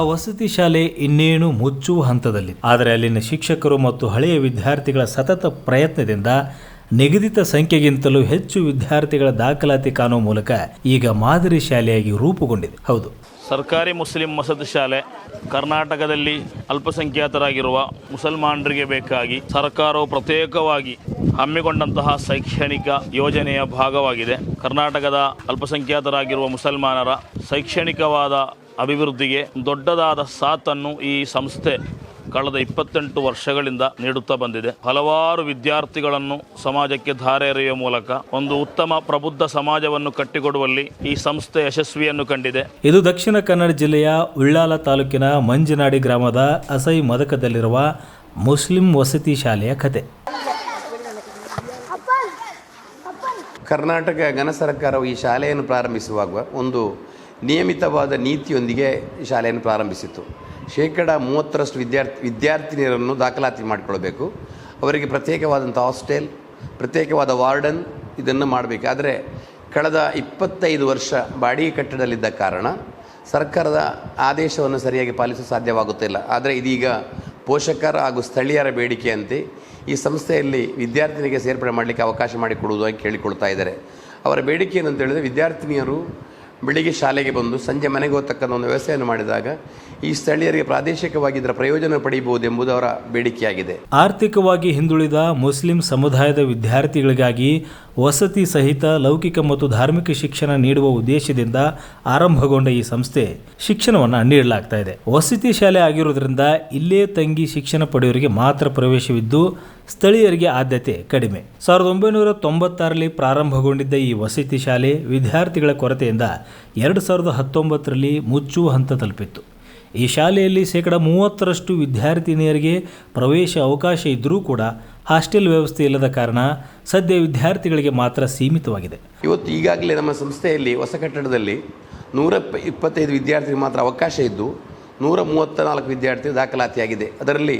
ಆ ವಸತಿ ಶಾಲೆ ಇನ್ನೇನು ಮುಚ್ಚುವ ಹಂತದಲ್ಲಿ. ಆದರೆ ಅಲ್ಲಿನ ಶಿಕ್ಷಕರು ಮತ್ತು ಹಳೆಯ ವಿದ್ಯಾರ್ಥಿಗಳ ಸತತ ಪ್ರಯತ್ನದಿಂದ ನಿಗದಿತ ಸಂಖ್ಯೆಗಿಂತಲೂ ಹೆಚ್ಚು ವಿದ್ಯಾರ್ಥಿಗಳ ದಾಖಲಾತಿ ಕಾಣುವ ಮೂಲಕ ಈಗ ಮಾದರಿ ಶಾಲೆಯಾಗಿ ರೂಪುಗೊಂಡಿದೆ. ಹೌದು. ಸರ್ಕಾರಿ ಮುಸ್ಲಿಂ ವಸತಿ ಶಾಲೆ ಕರ್ನಾಟಕದಲ್ಲಿ ಅಲ್ಪಸಂಖ್ಯಾತರಾಗಿರುವ ಮುಸಲ್ಮಾನರಿಗೆ ಬೇಕಾಗಿ ಸರ್ಕಾರವು ಪ್ರತ್ಯೇಕವಾಗಿ ಹಮ್ಮಿಕೊಂಡಂತಹ ಶೈಕ್ಷಣಿಕ ಯೋಜನೆಯ ಭಾಗವಾಗಿದೆ. ಕರ್ನಾಟಕದ ಅಲ್ಪಸಂಖ್ಯಾತರಾಗಿರುವ ಮುಸಲ್ಮಾನರ ಶೈಕ್ಷಣಿಕವಾದ ಅಭಿವೃದ್ಧಿಗೆ ದೊಡ್ಡದಾದ ಸಾಥನ್ನು ಈ ಸಂಸ್ಥೆ ಕಳೆದ ಇಪ್ಪತ್ತೆಂಟು ವರ್ಷಗಳಿಂದ ನೀಡುತ್ತಾ ಬಂದಿದೆ. ಹಲವಾರು ವಿದ್ಯಾರ್ಥಿಗಳನ್ನು ಸಮಾಜಕ್ಕೆ ಧಾರೆ ಎರೆಯುವ ಮೂಲಕ ಒಂದು ಉತ್ತಮ ಪ್ರಬುದ್ಧ ಸಮಾಜವನ್ನು ಕಟ್ಟಿಕೊಡುವಲ್ಲಿ ಈ ಸಂಸ್ಥೆ ಯಶಸ್ವಿಯನ್ನು ಕಂಡಿದೆ. ಇದು ದಕ್ಷಿಣ ಕನ್ನಡ ಜಿಲ್ಲೆಯ ಉಳ್ಳಾಲ ತಾಲೂಕಿನ ಮಂಜನಾಡಿ ಗ್ರಾಮದ ಅಸೈ ಮದಕದಲ್ಲಿರುವ ಮುಸ್ಲಿಂ ವಸತಿ ಶಾಲೆಯ ಕತೆ. ಕರ್ನಾಟಕ ಘನ ಸರ್ಕಾರವು ಈ ಶಾಲೆಯನ್ನು ಪ್ರಾರಂಭಿಸುವಾಗ ಒಂದು ನಿಯಮಿತವಾದ ನೀತಿಯೊಂದಿಗೆ ಶಾಲೆಯನ್ನು ಪ್ರಾರಂಭಿಸಿತು ಶೇಕಡ ಮೂವತ್ತರಷ್ಟು ವಿದ್ಯಾರ್ಥಿ, ವಿದ್ಯಾರ್ಥಿನಿಯರನ್ನು ದಾಖಲಾತಿ ಮಾಡಿಕೊಳ್ಬೇಕು ಅವರಿಗೆ ಪ್ರತ್ಯೇಕವಾದಂಥ ಹಾಸ್ಟೆಲ್, ಪ್ರತ್ಯೇಕವಾದ ವಾರ್ಡನ್ ಇದನ್ನು ಮಾಡಬೇಕಾದರೆ ಕಳೆದ ಇಪ್ಪತ್ತೈದು ವರ್ಷ ಬಾಡಿಗೆ ಕಟ್ಟಡದಲ್ಲಿದ್ದ ಕಾರಣ ಸರ್ಕಾರದ ಆದೇಶವನ್ನು ಸರಿಯಾಗಿ ಪಾಲಿಸಲು ಸಾಧ್ಯವಾಗುತ್ತಿಲ್ಲ. ಆದರೆ ಇದೀಗ ಪೋಷಕರ ಹಾಗೂ ಸ್ಥಳೀಯರ ಬೇಡಿಕೆಯಂತೆ ಈ ಸಂಸ್ಥೆಯಲ್ಲಿ ವಿದ್ಯಾರ್ಥಿನಿಗೆ ಸೇರ್ಪಡೆ ಮಾಡಲಿಕ್ಕೆ ಅವಕಾಶ ಮಾಡಿಕೊಡುವುದಾಗಿ ಕೇಳಿಕೊಳ್ತಾ ಇದ್ದಾರೆ. ಅವರ ಬೇಡಿಕೆ ಏನಂತ ಹೇಳಿದರೆ ವಿದ್ಯಾರ್ಥಿನಿಯರು ಬೆಳಿಗ್ಗೆ ಶಾಲೆಗೆ ಬಂದು ಸಂಜೆ ಮನೆಗೆ ಹೋಗ್ತಕ್ಕಂಥ ಒಂದು ವ್ಯವಸ್ಥೆಯನ್ನು ಮಾಡಿದಾಗ ಈ ಸ್ಥಳೀಯರಿಗೆ ಪ್ರಾದೇಶಿಕವಾಗಿ ಇದರ ಪ್ರಯೋಜನ ಪಡೆಯಬಹುದು ಎಂಬುದು ಅವರ ಬೇಡಿಕೆಯಾಗಿದೆ. ಆರ್ಥಿಕವಾಗಿ ಹಿಂದುಳಿದ ಮುಸ್ಲಿಂ ಸಮುದಾಯದ ವಿದ್ಯಾರ್ಥಿಗಳಿಗಾಗಿ ವಸತಿ ಸಹಿತ ಲೌಕಿಕ ಮತ್ತು ಧಾರ್ಮಿಕ ಶಿಕ್ಷಣ ನೀಡುವ ಉದ್ದೇಶದಿಂದ ಆರಂಭಗೊಂಡ ಈ ಸಂಸ್ಥೆ ಶಿಕ್ಷಣವನ್ನು ನೀಡಲಾಗ್ತಾ ಇದೆ. ವಸತಿ ಶಾಲೆ ಆಗಿರುವುದರಿಂದ ಇಲ್ಲೇ ತಂಗಿ ಶಿಕ್ಷಣ ಪಡೆಯೋರಿಗೆ ಮಾತ್ರ ಪ್ರವೇಶವಿದ್ದು ಸ್ಥಳೀಯರಿಗೆ ಆದ್ಯತೆ ಕಡಿಮೆ. ಸಾವಿರದ ಒಂಬೈನೂರ ತೊಂಬತ್ತಾರರಲ್ಲಿ ಪ್ರಾರಂಭಗೊಂಡಿದ್ದ ಈ ವಸತಿ ಶಾಲೆ ವಿದ್ಯಾರ್ಥಿಗಳ ಕೊರತೆಯಿಂದ ಎರಡು ಸಾವಿರದ ಹತ್ತೊಂಬತ್ತರಲ್ಲಿ ಮುಚ್ಚುವ ಹಂತ ತಲುಪಿತ್ತು. ಈ ಶಾಲೆಯಲ್ಲಿ ಶೇಕಡ ಮೂವತ್ತರಷ್ಟು ವಿದ್ಯಾರ್ಥಿನಿಯರಿಗೆ ಪ್ರವೇಶ ಅವಕಾಶ ಇದ್ದರೂ ಕೂಡ ಹಾಸ್ಟೆಲ್ ವ್ಯವಸ್ಥೆ ಇಲ್ಲದ ಕಾರಣ ಸದ್ಯ ವಿದ್ಯಾರ್ಥಿಗಳಿಗೆ ಮಾತ್ರ ಸೀಮಿತವಾಗಿದೆ. ಇವತ್ತು ಈಗಾಗಲೇ ನಮ್ಮ ಸಂಸ್ಥೆಯಲ್ಲಿ ಹೊಸ ಕಟ್ಟಡದಲ್ಲಿ ನೂರ ಇಪ್ಪತ್ತೈದು ವಿದ್ಯಾರ್ಥಿಗೆ ಮಾತ್ರ ಅವಕಾಶ ಇದ್ದು, ನೂರ ಮೂವತ್ತ ನಾಲ್ಕು ವಿದ್ಯಾರ್ಥಿ ದಾಖಲಾತಿಯಾಗಿದೆ. ಅದರಲ್ಲಿ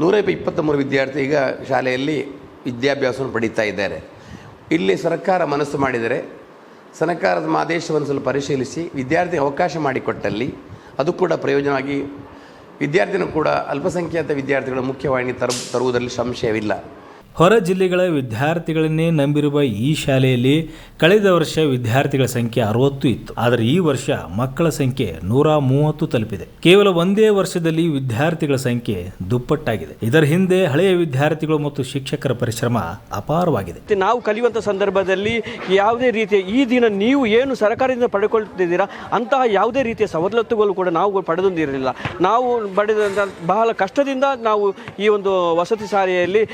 ನೂರ ಇಪ್ಪತ್ತ ಮೂರು ವಿದ್ಯಾರ್ಥಿ ಈಗ ಶಾಲೆಯಲ್ಲಿ ವಿದ್ಯಾಭ್ಯಾಸವನ್ನು ಪಡೀತಾ ಇದ್ದಾರೆ. ಇಲ್ಲಿ ಸರ್ಕಾರ ಮನಸ್ಸು ಮಾಡಿದರೆ ಸರ್ಕಾರದ ಆದೇಶವನ್ನು ಸ್ವಲ್ಪ ಪರಿಶೀಲಿಸಿ ವಿದ್ಯಾರ್ಥಿ ಅವಕಾಶ ಮಾಡಿಕೊಟ್ಟಲ್ಲಿ ಅದು ಕೂಡ ಪ್ರಯೋಜನವಾಗಿ ವಿದ್ಯಾರ್ಥಿನೂ ಕೂಡ ಅಲ್ಪಸಂಖ್ಯಾತ ವಿದ್ಯಾರ್ಥಿಗಳು ಮುಖ್ಯವಾಹಿನಿ ತರ ತರುವುದರಲ್ಲಿ ಸಂಶಯವಿಲ್ಲ. ಹೊರ ಜಿಲ್ಲೆಗಳ ವಿದ್ಯಾರ್ಥಿಗಳನ್ನೇ ನಂಬಿರುವ ಈ ಶಾಲೆಯಲ್ಲಿ ಕಳೆದ ವರ್ಷ ವಿದ್ಯಾರ್ಥಿಗಳ ಸಂಖ್ಯೆ ಅರವತ್ತು ಇತ್ತು. ಆದರೆ ಈ ವರ್ಷ ಮಕ್ಕಳ ಸಂಖ್ಯೆ ನೂರ ಮೂವತ್ತು ತಲುಪಿದೆ. ಕೇವಲ ಒಂದೇ ವರ್ಷದಲ್ಲಿ ವಿದ್ಯಾರ್ಥಿಗಳ ಸಂಖ್ಯೆ ದುಪ್ಪಟ್ಟಾಗಿದೆ. ಇದರ ಹಿಂದೆ ಹಳೆಯ ವಿದ್ಯಾರ್ಥಿಗಳು ಮತ್ತು ಶಿಕ್ಷಕರ ಪರಿಶ್ರಮ ಅಪಾರವಾಗಿದೆ. ನಾವು ಕಲಿಯುವಂಥ ಸಂದರ್ಭದಲ್ಲಿ ಯಾವುದೇ ರೀತಿಯ ಈ ದಿನ ನೀವು ಏನು ಸರ್ಕಾರದಿಂದ ಪಡೆದುಕೊಳ್ತಿದ್ದೀರಾ, ಅಂತಹ ಯಾವುದೇ ರೀತಿಯ ಸವಲತ್ತುಗಳು ಕೂಡ ನಾವು ಪಡೆದೊಂದಿರಲಿಲ್ಲ ನಾವು ಪಡೆದಂಥ ಬಹಳ ಕಷ್ಟದಿಂದ ನಾವು ಈ ಒಂದು ವಸತಿ ಶಾಲೆಯಲ್ಲಿ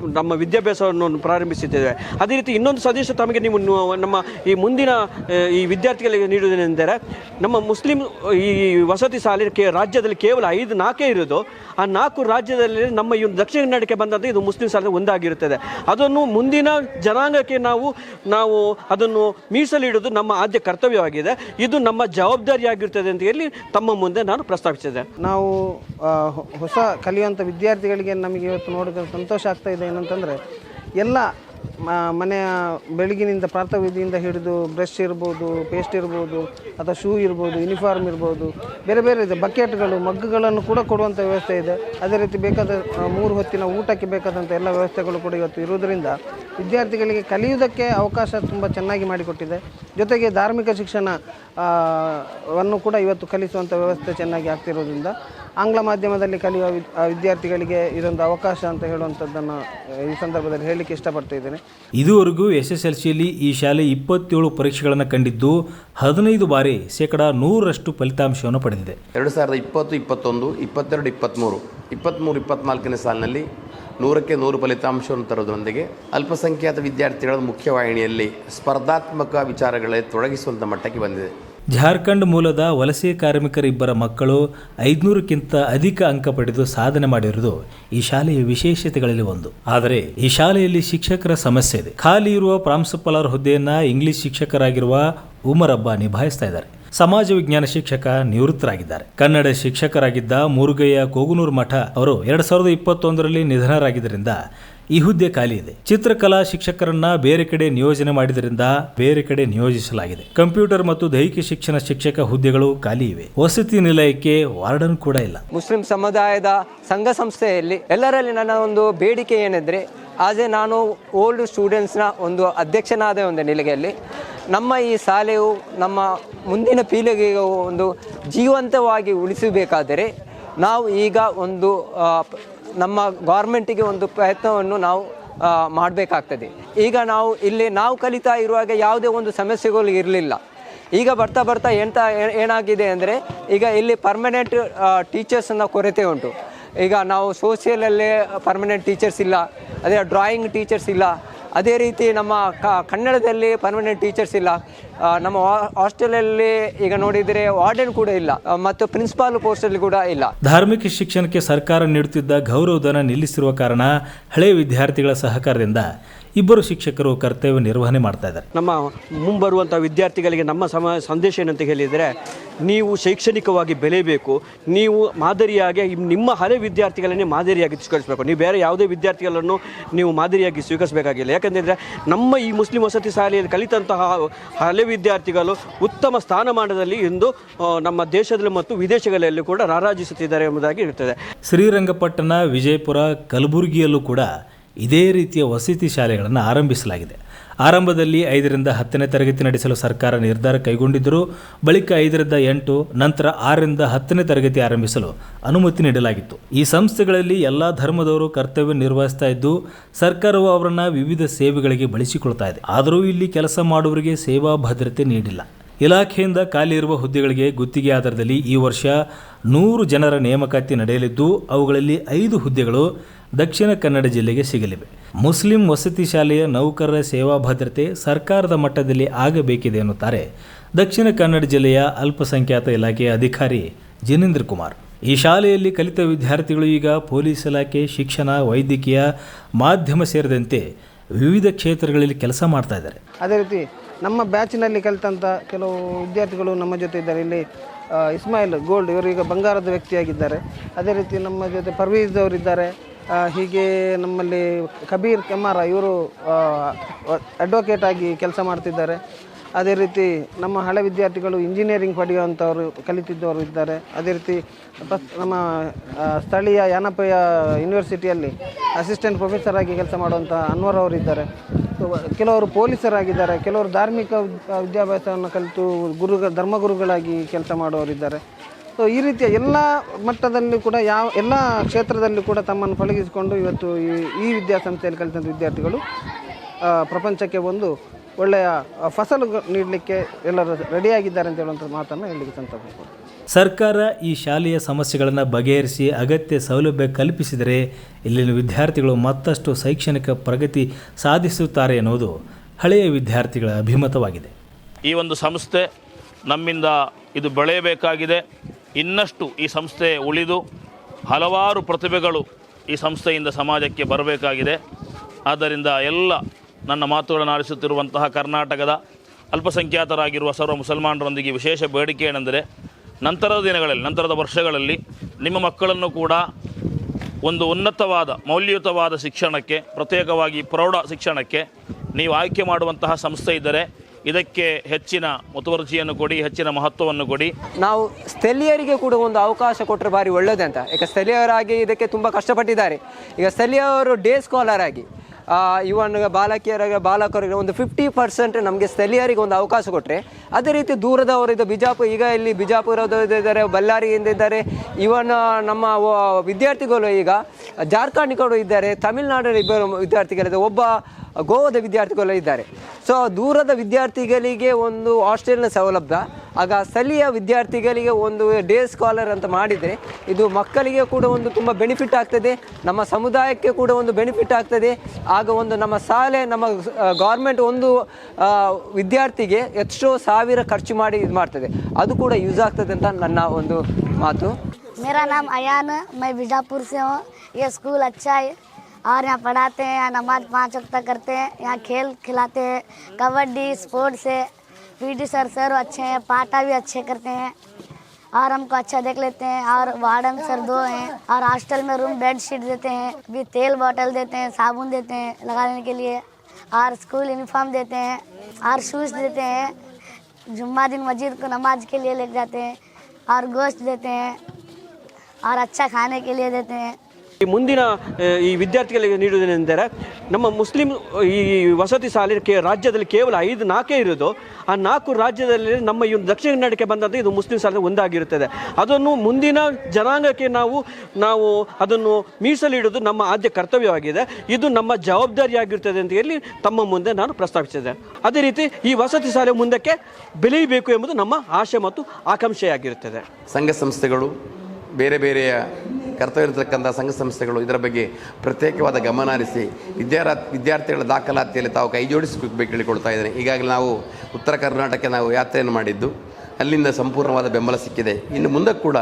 ನಮ್ಮ ವಿದ್ಯಾಭ್ಯಾಸವನ್ನು ಪ್ರಾರಂಭಿಸುತ್ತಿದ್ದೇವೆ ಅದೇ ರೀತಿ ಇನ್ನೊಂದು ಸಂದೇಶ ತಮಗೆ ನೀವು ನಮ್ಮ ಈ ಮುಂದಿನ ಈ ವಿದ್ಯಾರ್ಥಿಗಳಿಗೆ ನೀಡುವುದೇನೆಂದರೆ, ನಮ್ಮ ಮುಸ್ಲಿಂ, ಈ ವಸತಿ ಶಾಲೆ ರಾಜ್ಯದಲ್ಲಿ ಕೇವಲ ಐದು ನಾಲ್ಕೇ ಇರೋದು ಆ ನಾಲ್ಕು ರಾಜ್ಯದಲ್ಲಿ ನಮ್ಮ ಈ ದಕ್ಷಿಣ ಕನ್ನಡಕ್ಕೆ ಬಂದಂತೆ ಇದು ಮುಸ್ಲಿಂ ಶಾಲೆ ಒಂದಾಗಿರುತ್ತದೆ. ಅದನ್ನು ಮುಂದಿನ ಜನಾಂಗಕ್ಕೆ ನಾವು ನಾವು ಅದನ್ನು ಮೀಸಲಿಡುವುದು ನಮ್ಮ ಆದ್ಯ ಕರ್ತವ್ಯವಾಗಿದೆ. ಇದು ನಮ್ಮ ಜವಾಬ್ದಾರಿಯಾಗಿರ್ತದೆ ಅಂತ ಹೇಳಿ ತಮ್ಮ ಮುಂದೆ ನಾನು ಪ್ರಸ್ತಾಪಿಸಿದೆ. ನಾವು ಹೊಸ ಕಲಿಯುವಂಥ ವಿದ್ಯಾರ್ಥಿಗಳಿಗೆ ನಮಗೆ ಇವತ್ತು ನೋಡಿದ ಸಂತೋಷ ಆಗ್ತಾ ಇದೆ ಏನಂತಂದರೆ, ಎಲ್ಲ ಮನೆಯ ಬೆಳಗಿನಿಂದ ಪ್ರಾತಃವಿಧಿಯಿಂದ ಹಿಡಿದು ಬ್ರಷ್ ಇರ್ಬೋದು, ಪೇಸ್ಟ್ ಇರ್ಬೋದು, ಅಥವಾ ಶೂ ಇರ್ಬೋದು ಯೂನಿಫಾರ್ಮ್ ಇರ್ಬೋದು, ಬೇರೆ ಬೇರೆ ಇದೆ ಬಕೆಟ್ಗಳು ಮಗ್ಗುಗಳನ್ನು ಕೂಡ ಕೊಡುವಂಥ ವ್ಯವಸ್ಥೆ ಇದೆ. ಅದೇ ರೀತಿ ಬೇಕಾದ ಮೂರು ಹೊತ್ತಿನ ಊಟಕ್ಕೆ ಬೇಕಾದಂಥ ಎಲ್ಲ ವ್ಯವಸ್ಥೆಗಳು ಕೂಡ ಇವತ್ತು ಇರುವುದರಿಂದ ವಿದ್ಯಾರ್ಥಿಗಳಿಗೆ ಕಲಿಯುವುದಕ್ಕೆ ಅವಕಾಶ ತುಂಬ ಚೆನ್ನಾಗಿ ಮಾಡಿಕೊಟ್ಟಿದೆ. ಜೊತೆಗೆ ಧಾರ್ಮಿಕ ಶಿಕ್ಷಣ ವನ್ನು ಕೂಡ ಇವತ್ತು ಕಲಿಸುವಂಥ ವ್ಯವಸ್ಥೆ ಚೆನ್ನಾಗಿ ಆಗ್ತಿರೋದ್ರಿಂದ ಆಂಗ್ಲ ಮಾಧ್ಯಮದಲ್ಲಿ ಕಲಿಯುವ ವಿದ್ಯಾರ್ಥಿಗಳಿಗೆ ಇದೊಂದು ಅವಕಾಶ ಅಂತ ಹೇಳುವಂಥದ್ದನ್ನು ಈ ಸಂದರ್ಭದಲ್ಲಿ ಹೇಳಲಿಕ್ಕೆ ಇಷ್ಟಪಡ್ತಾ ಇದ್ದೇನೆ. ಇದುವರೆಗೂ ಎಸ್ ಎಸ್ ಎಲ್ ಸಿಯಲ್ಲಿ ಈ ಶಾಲೆ ಇಪ್ಪತ್ತೇಳು ಪರೀಕ್ಷೆಗಳನ್ನು ಕಂಡಿದ್ದು ಹದಿನೈದು ಬಾರಿ ಶೇಕಡ ನೂರರಷ್ಟು ಫಲಿತಾಂಶವನ್ನು ಪಡೆದಿದೆ. ಎರಡು ಸಾವಿರದ ಇಪ್ಪತ್ತು ಇಪ್ಪತ್ತೊಂದು ಇಪ್ಪತ್ತೆರಡು ಇಪ್ಪತ್ತ್ಮೂರು ಇಪ್ಪತ್ತ್ಮೂರು ಇಪ್ಪತ್ತ್ನಾಲ್ಕನೇ ಸಾಲಿನಲ್ಲಿ ನೂರಕ್ಕೆ ನೂರು ಫಲಿತಾಂಶವನ್ನು ತರೋದರೊಂದಿಗೆ ಅಲ್ಪಸಂಖ್ಯಾತ ವಿದ್ಯಾರ್ಥಿಗಳ ಮುಖ್ಯವಾಹಿನಿಯಲ್ಲಿ ಸ್ಪರ್ಧಾತ್ಮಕ ವಿಚಾರಗಳೇ ತೊಡಗಿಸುವಂಥ ಮಟ್ಟಕ್ಕೆ ಬಂದಿದೆ. ಜಾರ್ಖಂಡ್ ಮೂಲದ ವಲಸೆ ಕಾರ್ಮಿಕರಿಬ್ಬರ ಮಕ್ಕಳು ಐದುನೂರಕ್ಕಿಂತ ಅಧಿಕ ಅಂಕ ಪಡೆದು ಸಾಧನೆ ಮಾಡಿರುವುದು ಈ ಶಾಲೆಯ ವಿಶೇಷತೆಗಳಲ್ಲಿ ಒಂದು. ಆದರೆ ಈ ಶಾಲೆಯಲ್ಲಿ ಶಿಕ್ಷಕರ ಸಮಸ್ಯೆ ಇದೆ. ಖಾಲಿ ಇರುವ ಪ್ರಾಂಶುಪಾಲರ ಹುದ್ದೆಯನ್ನ ಇಂಗ್ಲಿಷ್ ಶಿಕ್ಷಕರಾಗಿರುವ ಉಮರಬ್ಬ ನಿಭಾಯಿಸ್ತಾ ಇದ್ದಾರೆ. ಸಮಾಜ ವಿಜ್ಞಾನ ಶಿಕ್ಷಕ ನಿವೃತ್ತರಾಗಿದ್ದಾರೆ. ಕನ್ನಡ ಶಿಕ್ಷಕರಾಗಿದ್ದ ಮುರುಗಯ್ಯ ಕೋಗುನೂರು ಮಠ ಅವರು ಎರಡ್ ಸಾವಿರದ ಇಪ್ಪತ್ತೊಂದರಲ್ಲಿ ನಿಧನರಾಗಿದ್ದರಿಂದ ಈ ಹುದ್ದೆ ಖಾಲಿ ಇದೆ. ಚಿತ್ರಕಲಾ ಶಿಕ್ಷಕರನ್ನ ಬೇರೆ ಕಡೆ ನಿಯೋಜನೆ ಮಾಡಿದ್ರಿಂದ ಬೇರೆ ಕಡೆ ನಿಯೋಜಿಸಲಾಗಿದೆ. ಕಂಪ್ಯೂಟರ್ ಮತ್ತು ದೈಹಿಕ ಶಿಕ್ಷಣ ಶಿಕ್ಷಕ ಹುದ್ದೆಗಳು ಖಾಲಿ ಇವೆ. ವಸತಿ ನಿಲಯಕ್ಕೆ ವಾರ್ಡನ್ ಕೂಡ ಇಲ್ಲ. ಮುಸ್ಲಿಂ ಸಮುದಾಯದ ಸಂಘ ಸಂಸ್ಥೆಯಲ್ಲಿ ಎಲ್ಲರಲ್ಲಿ ನನ್ನ ಒಂದು ಬೇಡಿಕೆ ಏನಂದ್ರೆ, ಆದರೆ ನಾನು ಓಲ್ಡ್ ಸ್ಟೂಡೆಂಟ್ಸ್ನ ಒಂದು ಅಧ್ಯಕ್ಷನಾದ ಒಂದು ನಿಲುಗೆಯಲ್ಲಿ ನಮ್ಮ ಈ ಶಾಲೆಯು ನಮ್ಮ ಮುಂದಿನ ಪೀಳಿಗೆಗೆ ಒಂದು ಜೀವಂತವಾಗಿ ಉಳಿಸಬೇಕಾದರೆ ನಾವು ಈಗ ಒಂದು ನಮ್ಮ ಗೌರ್ಮೆಂಟಿಗೆ ಒಂದು ಪ್ರಯತ್ನವನ್ನು ನಾವು ಮಾಡಬೇಕಾಗ್ತದೆ. ಈಗ ನಾವು ಇಲ್ಲಿ, ನಾವು ಕಲಿತಾ ಇರುವಾಗ ಯಾವುದೇ ಒಂದು ಸಮಸ್ಯೆಗಳು ಇರಲಿಲ್ಲ. ಈಗ ಬರ್ತಾ ಬರ್ತಾ ಎಂತ ಏನಾಗಿದೆ ಅಂದರೆ, ಈಗ ಇಲ್ಲಿ ಪರ್ಮನೆಂಟ್ ಟೀಚರ್ಸ್ನ ಕೊರತೆ ಉಂಟು. ಈಗ ನಾವು ಸೋಷಿಯಲಲ್ಲೇ ಪರ್ಮನೆಂಟ್ ಟೀಚರ್ಸ್ ಇಲ್ಲ, ಅದೇ ಡ್ರಾಯಿಂಗ್ ಟೀಚರ್ಸ್ ಇಲ್ಲ ಅದೇ ರೀತಿ ನಮ್ಮ ಕ ಕನ್ನಡದಲ್ಲಿ ಪರ್ಮನೆಂಟ್ ಟೀಚರ್ಸ್ ಇಲ್ಲ. ನಮ್ಮ ಹಾಸ್ಟೆಲಲ್ಲಿ ಈಗ ನೋಡಿದರೆ ವಾರ್ಡನ್ ಕೂಡ ಇಲ್ಲ. ಮತ್ತು ಪ್ರಿನ್ಸಿಪಾಲ್ ಪೋಸ್ಟಲ್ಲಿ ಕೂಡ ಇಲ್ಲ. ಧಾರ್ಮಿಕ ಶಿಕ್ಷಣಕ್ಕೆ ಸರ್ಕಾರ ನೀಡುತ್ತಿದ್ದ ಗೌರವಧನ ನಿಲ್ಲಿಸಿರುವ ಕಾರಣ ಹಳೆಯ ವಿದ್ಯಾರ್ಥಿಗಳ ಸಹಕಾರದಿಂದ ಇಬ್ಬರು ಶಿಕ್ಷಕರು ಕರ್ತವ್ಯ ನಿರ್ವಹಣೆ ಮಾಡ್ತಾ ಇದ್ದಾರೆ. ನಮ್ಮ ಮುಂಬರುವಂಥ ವಿದ್ಯಾರ್ಥಿಗಳಿಗೆ ನಮ್ಮ ಸಮ ಸಂದೇಶ ಏನಂತ ಹೇಳಿದರೆ ನೀವು ಶೈಕ್ಷಣಿಕವಾಗಿ ಬೆಳೆಯಬೇಕು. ನೀವು ಮಾದರಿಯಾಗಿ ನಿಮ್ಮ ಹಳೆ ವಿದ್ಯಾರ್ಥಿಗಳನ್ನೇ ಮಾದರಿಯಾಗಿ ಸ್ವೀಕರಿಸಬೇಕು ನೀವು ಬೇರೆ ಯಾವುದೇ ವಿದ್ಯಾರ್ಥಿಗಳನ್ನು ನೀವು ಮಾದರಿಯಾಗಿ ಸ್ವೀಕರಿಸಬೇಕಾಗಿಲ್ಲ. ಯಾಕಂದರೆ ನಮ್ಮ ಈ ಮುಸ್ಲಿಂ ವಸತಿ ಶಾಲೆಯಲ್ಲಿ ಕಲಿತಂತಹ ಹಳೆ ವಿದ್ಯಾರ್ಥಿಗಳು ಉತ್ತಮ ಸ್ಥಾನಮಾನದಲ್ಲಿ ಇಂದು ನಮ್ಮ ದೇಶದಲ್ಲಿ ಮತ್ತು ವಿದೇಶಗಳಲ್ಲಿ ಕೂಡ ರಾರಾಜಿಸುತ್ತಿದ್ದಾರೆ ಎಂಬುದಾಗಿ ಇರುತ್ತದೆ ಶ್ರೀರಂಗಪಟ್ಟಣ, ವಿಜಯಪುರ, ಕಲಬುರಗಿಯಲ್ಲೂ ಕೂಡ ಇದೇ ರೀತಿಯ ವಸತಿ ಶಾಲೆಗಳನ್ನು ಆರಂಭಿಸಲಾಗಿದೆ. ಆರಂಭದಲ್ಲಿ ಐದರಿಂದ ಹತ್ತನೇ ತರಗತಿ ನಡೆಸಲು ಸರ್ಕಾರ ನಿರ್ಧಾರ ಕೈಗೊಂಡಿದ್ದರು ಬಳಿಕ ಐದರಿಂದ ಎಂಟು, ನಂತರ ಆರರಿಂದ ಹತ್ತನೇ ತರಗತಿ ಆರಂಭಿಸಲು ಅನುಮತಿ ನೀಡಲಾಗಿತ್ತು. ಈ ಸಂಸ್ಥೆಗಳಲ್ಲಿ ಎಲ್ಲ ಧರ್ಮದವರು ಕರ್ತವ್ಯ ನಿರ್ವಹಿಸ್ತಾ ಇದ್ದು, ಸರ್ಕಾರವು ಅವರನ್ನು ವಿವಿಧ ಸೇವೆಗಳಿಗೆ ಬಳಸಿಕೊಳ್ತಾ ಇದೆ. ಆದರೂ ಇಲ್ಲಿ ಕೆಲಸ ಮಾಡುವವರಿಗೆ ಸೇವಾ ಭದ್ರತೆ ನೀಡಿಲ್ಲ. ಇಲಾಖೆಯಿಂದ ಖಾಲಿ ಇರುವ ಹುದ್ದೆಗಳಿಗೆ ಗುತ್ತಿಗೆ ಆಧಾರದಲ್ಲಿ ಈ ವರ್ಷ ನೂರು ಜನರ ನೇಮಕಾತಿ ನಡೆಯಲಿದ್ದು, ಅವುಗಳಲ್ಲಿ ಐದು ಹುದ್ದೆಗಳು ದಕ್ಷಿಣ ಕನ್ನಡ ಜಿಲ್ಲೆಗೆ ಸಿಗಲಿವೆ. ಮುಸ್ಲಿಂ ವಸತಿ ಶಾಲೆಯ ನೌಕರರ ಸೇವಾ ಭದ್ರತೆ ಸರ್ಕಾರದ ಮಟ್ಟದಲ್ಲಿ ಆಗಬೇಕಿದೆ ಎನ್ನುತ್ತಾರೆ ದಕ್ಷಿಣ ಕನ್ನಡ ಜಿಲ್ಲೆಯ ಅಲ್ಪಸಂಖ್ಯಾತ ಇಲಾಖೆಯ ಅಧಿಕಾರಿ ಜಿನೇಂದ್ರ ಕುಮಾರ್. ಈ ಶಾಲೆಯಲ್ಲಿ ಕಲಿತ ವಿದ್ಯಾರ್ಥಿಗಳು ಈಗ ಪೊಲೀಸ್ ಇಲಾಖೆ, ಶಿಕ್ಷಣ, ವೈದ್ಯಕೀಯ, ಮಾಧ್ಯಮ ಸೇರಿದಂತೆ ವಿವಿಧ ಕ್ಷೇತ್ರಗಳಲ್ಲಿ ಕೆಲಸ ಮಾಡ್ತಾ ಇದ್ದಾರೆ. ಅದೇ ರೀತಿ ನಮ್ಮ ಬ್ಯಾಚಿನಲ್ಲಿ ಕಲಿತಂಥ ಕೆಲವು ವಿದ್ಯಾರ್ಥಿಗಳು ನಮ್ಮ ಜೊತೆ ಇದ್ದಾರೆ. ಇಲ್ಲಿ ಇಸ್ಮಾಯಿಲ್ ಗೋಲ್ಡ್ ಇವರು ಈಗ ಬಂಗಾರದ ವ್ಯಕ್ತಿಯಾಗಿದ್ದಾರೆ. ಅದೇ ರೀತಿ ನಮ್ಮ ಜೊತೆ ಪರ್ವೀಜ್ ಅವರಿದ್ದಾರೆ. ಹೀಗೆ ನಮ್ಮಲ್ಲಿ ಕಬೀರ್, ಕೆಮ್ಮಾರ ಇವರು ಅಡ್ವೊಕೇಟ್ ಆಗಿ ಕೆಲಸ ಮಾಡ್ತಿದ್ದಾರೆ. ಅದೇ ರೀತಿ ನಮ್ಮ ಹಳೆ ವಿದ್ಯಾರ್ಥಿಗಳು ಇಂಜಿನಿಯರಿಂಗ್ ಪಡೆಯುವಂಥವರು, ಕಲಿತಿದ್ದವರು ಇದ್ದಾರೆ. ಅದೇ ರೀತಿ ನಮ್ಮ ಸ್ಥಳೀಯ ಯಾನಪಯ್ಯ ಯೂನಿವರ್ಸಿಟಿಯಲ್ಲಿ ಅಸಿಸ್ಟೆಂಟ್ ಪ್ರೊಫೆಸರ್ ಆಗಿ ಕೆಲಸ ಮಾಡುವಂಥ ಅನ್ವರ್ ಅವರು ಇದ್ದಾರೆ. ಕೆಲವರು ಪೊಲೀಸರಾಗಿದ್ದಾರೆ ಕೆಲವರು ಧಾರ್ಮಿಕ ವಿದ್ಯಾಭ್ಯಾಸವನ್ನು ಕಲಿತು ಗುರು, ಧರ್ಮಗುರುಗಳಾಗಿ ಕೆಲಸ ಮಾಡುವವರಿದ್ದಾರೆ. ಸೊ ಈ ರೀತಿಯ ಎಲ್ಲ ಮಟ್ಟದಲ್ಲಿ ಕೂಡ ಯಾವ ಎಲ್ಲ ಕ್ಷೇತ್ರದಲ್ಲೂ ಕೂಡ ತಮ್ಮನ್ನು ಪಳಗಿಸಿಕೊಂಡು ಇವತ್ತು ಈ ಈ ವಿದ್ಯಾಸಂಸ್ಥೆಯಲ್ಲಿ ಕಲಿತಂಥ ವಿದ್ಯಾರ್ಥಿಗಳು ಪ್ರಪಂಚಕ್ಕೆ ಒಂದು ಒಳ್ಳೆಯ ಫಸಲು ನೀಡಲಿಕ್ಕೆ ಎಲ್ಲರೂ ರೆಡಿಯಾಗಿದ್ದಾರೆ ಅಂತ ಹೇಳುವಂಥ ಮಾತನ್ನು ಹೇಳಲಿಕ್ಕೆ ಸಂತೋಷ ಸರ್ಕಾರ ಈ ಶಾಲೆಯ ಸಮಸ್ಯೆಗಳನ್ನು ಬಗೆಹರಿಸಿ ಅಗತ್ಯ ಸೌಲಭ್ಯ ಕಲ್ಪಿಸಿದರೆ ಇಲ್ಲಿನ ವಿದ್ಯಾರ್ಥಿಗಳು ಮತ್ತಷ್ಟು ಶೈಕ್ಷಣಿಕ ಪ್ರಗತಿ ಸಾಧಿಸುತ್ತಾರೆ ಎನ್ನುವುದು ಹಳೆಯ ವಿದ್ಯಾರ್ಥಿಗಳ ಅಭಿಮತವಾಗಿದೆ. ಈ ಒಂದು ಸಂಸ್ಥೆ ನಮ್ಮಿಂದ ಇದು ಬೆಳೆಯಬೇಕಾಗಿದೆ. ಇನ್ನಷ್ಟು ಈ ಸಂಸ್ಥೆ ಉಳಿದು ಹಲವಾರು ಪ್ರತಿಭೆಗಳು ಈ ಸಂಸ್ಥೆಯಿಂದ ಸಮಾಜಕ್ಕೆ ಬರಬೇಕಾಗಿದೆ. ಆದ್ದರಿಂದ ಎಲ್ಲ ನನ್ನ ಮಾತುಗಳನ್ನು ಆಲಿಸುತ್ತಿರುವಂತಹ ಕರ್ನಾಟಕದ ಅಲ್ಪಸಂಖ್ಯಾತರಾಗಿರುವ ಸರ್ವ ಮುಸಲ್ಮಾನರೊಂದಿಗೆ ವಿಶೇಷ ಬೇಡಿಕೆ ಏನೆಂದರೆ, ನಂತರದ ದಿನಗಳಲ್ಲಿ, ನಂತರದ ವರ್ಷಗಳಲ್ಲಿ ನಿಮ್ಮ ಮಕ್ಕಳನ್ನು ಕೂಡ ಒಂದು ಉನ್ನತವಾದ ಮೌಲ್ಯಯುತವಾದ ಶಿಕ್ಷಣಕ್ಕೆ, ಪ್ರತ್ಯೇಕವಾಗಿ ಪ್ರೌಢ ಶಿಕ್ಷಣಕ್ಕೆ ನೀವು ಆಯ್ಕೆ ಮಾಡುವಂತಹ ಸಂಸ್ಥೆ ಇದ್ದರೆ ಇದಕ್ಕೆ ಹೆಚ್ಚಿನ ಮುತುವರ್ಜಿಯನ್ನು ಕೊಡಿ, ಹೆಚ್ಚಿನ ಮಹತ್ವವನ್ನು ಕೊಡಿ. ನಾವು ಸ್ಥಳೀಯರಿಗೆ ಕೂಡ ಒಂದು ಅವಕಾಶ ಕೊಟ್ಟರೆ ಭಾರಿ ಅಂತ. ಈಗ ಸ್ಥಳೀಯರಾಗಿ ಇದಕ್ಕೆ ತುಂಬ ಕಷ್ಟಪಟ್ಟಿದ್ದಾರೆ. ಈಗ ಸ್ಥಳೀಯವರು ಡೇ ಸ್ಕಾಲರ್ ಆಗಿ ಇವನ್ ಬಾಲಕಿಯರಿಗೆ ಬಾಲಕರಿಗೆ ಒಂದು ಫಿಫ್ಟಿ ಪರ್ಸೆಂಟ್ ನಮಗೆ ಸ್ಥಳೀಯರಿಗೆ ಒಂದು ಅವಕಾಶ ಕೊಟ್ಟರೆ ಅದೇ ರೀತಿ ದೂರದವರು ಇದು ಬಿಜಾಪುರ ಈಗ ಇಲ್ಲಿ ಬಿಜಾಪುರದವರು ಇದ್ದಾರೆ, ಬಳ್ಳಾರಿಯಿಂದ ಇದ್ದಾರೆ. ಇವನ್ ನಮ್ಮ ವಿದ್ಯಾರ್ಥಿಗಳು ಈಗ ಜಾರ್ಖಂಡ್ಗಳು ಇದ್ದಾರೆ ತಮಿಳುನಾಡಿನ ಇಬ್ಬರು ವಿದ್ಯಾರ್ಥಿಗಳಿದ್ದಾರೆ. ಒಬ್ಬ ಗೋವಾದ ವಿದ್ಯಾರ್ಥಿಗಳು ಇದ್ದಾರೆ ಸೊ ದೂರದ ವಿದ್ಯಾರ್ಥಿಗಳಿಗೆ ಒಂದು ಹಾಸ್ಟೆಲ್ನ ಸೌಲಭ್ಯ ಆಗ ಸ್ಥಳೀಯ ವಿದ್ಯಾರ್ಥಿಗಳಿಗೆ ಒಂದು ಡೇ ಸ್ಕಾಲರ್ ಅಂತ ಮಾಡಿದರೆ ಇದು ಮಕ್ಕಳಿಗೆ ಕೂಡ ಒಂದು ತುಂಬ ಬೆನಿಫಿಟ್ ಆಗ್ತದೆ ನಮ್ಮ ಸಮುದಾಯಕ್ಕೆ ಕೂಡ ಒಂದು ಬೆನಿಫಿಟ್ ಆಗ್ತದೆ ಆಗ ಒಂದು ನಮ್ಮ ಶಾಲೆ ನಮ್ಮ ಗೌರ್ಮೆಂಟ್ ಒಂದು ಆ, ವಿದ್ಯಾರ್ಥಿಗೆ ಎಷ್ಟೋ ಸಾವಿರ ಖರ್ಚು ಮಾಡಿ ಇದು ಮಾಡ್ತದೆ ಅದು ಕೂಡ ಯೂಸ್ ಆಗ್ತದೆ ಅಂತ ನನ್ನ ಒಂದು ಮಾತು मेरा नाम अयान है मैं बीजापुर से हूँ ये स्कूल अच्छा है और यहाँ पढ़ाते हैं, यहाँ नमाज़ पाँच वक्त करते हैं, यहाँ खेल खिलाते हैं, कबड्डी, स्पोर्ट्स है, पीटी सर सर अच्छे हैं, पाटा भी अच्छे करते हैं, और हमको अच्छा देख लेते हैं, और वार्डन सर दो हैं, और हॉस्टल में रूम बेड शीट देते हैं, भी तेल बॉटल देते हैं, साबुन देते हैं लगाने के लिए, और स्कूल यूनिफॉर्म देते हैं, और शूज़ देते हैं, जुम्मा दिन मस्जिद को नमाज़ के लिए लेके जाते हैं, और गोश्त देते हैं, और अच्छा खाने के लिए देते हैं। ಈ ಮುಂದಿನ ಈ ವಿದ್ಯಾರ್ಥಿಗಳಿಗೆ ನೀಡುವುದೇನೆಂದರೆ ನಮ್ಮ ಮುಸ್ಲಿಂ, ಈ ವಸತಿ ಶಾಲೆ ಕೆ, ರಾಜ್ಯದಲ್ಲಿ ಕೇವಲ ಐದು, ನಾಲ್ಕೇ ಇರೋದು ಆ ನಾಲ್ಕು ರಾಜ್ಯದಲ್ಲಿ ನಮ್ಮ ಈ ದಕ್ಷಿಣ ಕನ್ನಡಕ್ಕೆ ಬಂದಂಥ ಇದು ಮುಸ್ಲಿಂ ಶಾಲೆ ಒಂದಾಗಿರುತ್ತದೆ. ಅದನ್ನು ಮುಂದಿನ ಜನಾಂಗಕ್ಕೆ ನಾವು ನಾವು ಅದನ್ನು ಮೀಸಲಿಡುವುದು ನಮ್ಮ ಆದ್ಯ ಕರ್ತವ್ಯವಾಗಿದೆ. ಇದು ನಮ್ಮ ಜವಾಬ್ದಾರಿಯಾಗಿರುತ್ತದೆ ಅಂತ ಹೇಳಿ ತಮ್ಮ ಮುಂದೆ ನಾನು ಪ್ರಸ್ತಾಪಿಸಿದೆ ಅದೇ ರೀತಿ ಈ ವಸತಿ ಶಾಲೆ ಮುಂದಕ್ಕೆ ಬೆಳೆಯಬೇಕು ಎಂಬುದು ನಮ್ಮ ಆಶೆ ಮತ್ತು ಆಕಾಂಕ್ಷೆಯಾಗಿರುತ್ತದೆ. ಸಂಘ ಸಂಸ್ಥೆಗಳು, ಬೇರೆ ಬೇರೆಯ ಕರ್ತವ್ಯ ಇರತಕ್ಕಂಥ ಸಂಘ ಸಂಸ್ಥೆಗಳು ಇದರ ಬಗ್ಗೆ ಪ್ರತ್ಯೇಕವಾದ ಗಮನ ಹರಿಸಿ ವಿದ್ಯಾರ ವಿದ್ಯಾರ್ಥಿಗಳ ದಾಖಲಾತಿಯಲ್ಲಿ ತಾವು ಕೈ ಜೋಡಿಸಬೇಕು ಹೇಳಿಕೊಳ್ತಾ ಇದ್ದೇನೆ. ಈಗಾಗಲೇ ನಾವು ಉತ್ತರ ಕರ್ನಾಟಕಕ್ಕೆ ನಾವು ಯಾತ್ರೆಯನ್ನು ಮಾಡಿದ್ದು, ಅಲ್ಲಿಂದ ಸಂಪೂರ್ಣವಾದ ಬೆಂಬಲ ಸಿಕ್ಕಿದೆ. ಇನ್ನು ಮುಂದೆ ಕೂಡ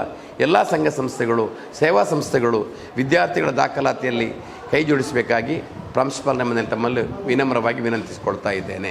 ಎಲ್ಲ ಸಂಘ ಸಂಸ್ಥೆಗಳು, ಸೇವಾ ಸಂಸ್ಥೆಗಳು ವಿದ್ಯಾರ್ಥಿಗಳ ದಾಖಲಾತಿಯಲ್ಲಿ ಕೈ ಜೋಡಿಸಬೇಕಾಗಿ ಪ್ರಾಂಶುಪಾಲ ಮನೆಯಲ್ಲಿ ತಮ್ಮಲ್ಲಿ ವಿನಮ್ರವಾಗಿ ವಿನಂತಿಸಿಕೊಳ್ತಾ ಇದ್ದೇನೆ.